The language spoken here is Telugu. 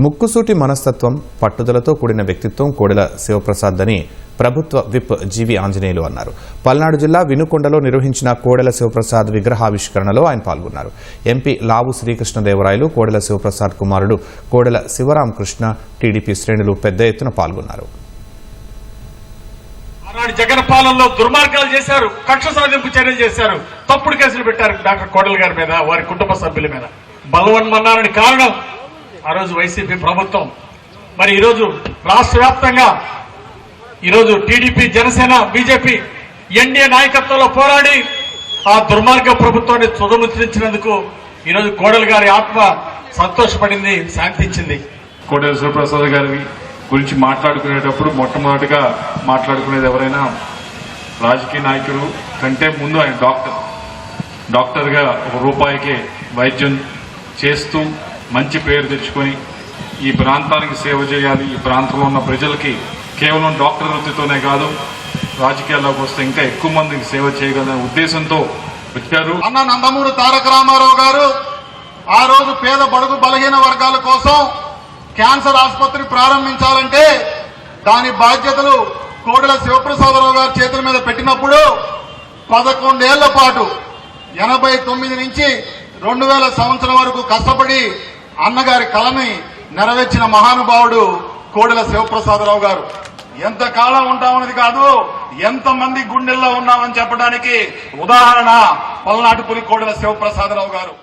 ముక్కుసూటి మనస్తత్వం పట్టుదలతో కూడిన వ్యక్తిత్వం కోడెల శివప్రసాద్ అని ప్రభుత్వ విప్ జీవి ఆంజనేయులు అన్నారు. పల్నాడు జిల్లా వినుకొండలో నిర్వహించిన కోడెల శివప్రసాద్ విగ్రహావిష్కరణలో ఆయన పాల్గొన్నారు. ఎంపీ లావు శ్రీకృష్ణదేవరాయలు కోడెల శివప్రసాద్ కుమారుడు కోడెల శివరామకృష్ణ టీడీపీ శ్రేణులు పెద్ద ఎత్తున పాల్గొన్నారు. ఆనాడు జగన్ పాలనలో దుర్మార్గాలు చేశారు కక్ష సాధింపు చర్యలు చేశారు. తప్పుడు కేసులు పెట్టారు డాక్టర్ కోడెల గారి మీద వారి కుటుంబ సభ్యుల మీద. బలవన్మన్నారని కారణం ఆ రోజు వైసీపీ ప్రభుత్వం. మరి ఈరోజు రాష్ట్ర వ్యాప్తంగా ఈరోజు టీడీపీ జనసేన బీజేపీ ఎన్డీఏ నాయకత్వంలో పోరాడి ఆ దుర్మార్గ ప్రభుత్వాన్ని తుదముద్రించినందుకు ఈరోజు కోడెల గారి ఆత్మ సంతోషపడింది శాంతించింది కోటేశ్వర శివప్రసాద్ గారి గురించి మాట్లాడుకునేటప్పుడు మొట్టమొదటిగా మాట్లాడుకునేది ఎవరైనా రాజకీయ నాయకులు కంటే ముందు ఆయన డాక్టర్. డాక్టర్గా ఒక రూపాయికి వైద్యం చేస్తూ మంచి పేరు తెచ్చుకొని ఈ ప్రాంతానికి సేవ చేయాలి. ఈ ప్రాంతంలో ఉన్న ప్రజలకి కేవలం డాక్టర్ వృత్తితోనే కాదు రాజకీయాల్లోకి వస్తే ఇంకా ఎక్కువ మందికి సేవ చేయగలనే ఉద్దేశంతో వచ్చారు. అన్న నందమూరి తారక రామారావు గారు ఆ రోజు పేద బడుగు బలహీన వర్గాల కోసం క్యాన్సర్ ఆసుపత్రి ప్రారంభించాలంటే దాని బాధ్యతలు కోడెల శివప్రసాదరావు గారి చేతుల మీద పెట్టినప్పుడు పదకొండేళ్ళ పాటు ఎనభై తొమ్మిది నుంచి రెండు వేల సంవత్సరం వరకు కష్టపడి అన్నగారి కళని నెరవేర్చిన మహానుభావుడు కోడెల శివప్రసాదరావు గారు. ఎంత కాలం ఉంటామన్నది కాదు ఎంతమంది గుండెల్లో ఉన్నామని చెప్పడానికి ఉదాహరణ పల్నాటిపురి కోడెల శివప్రసాదరావు గారు.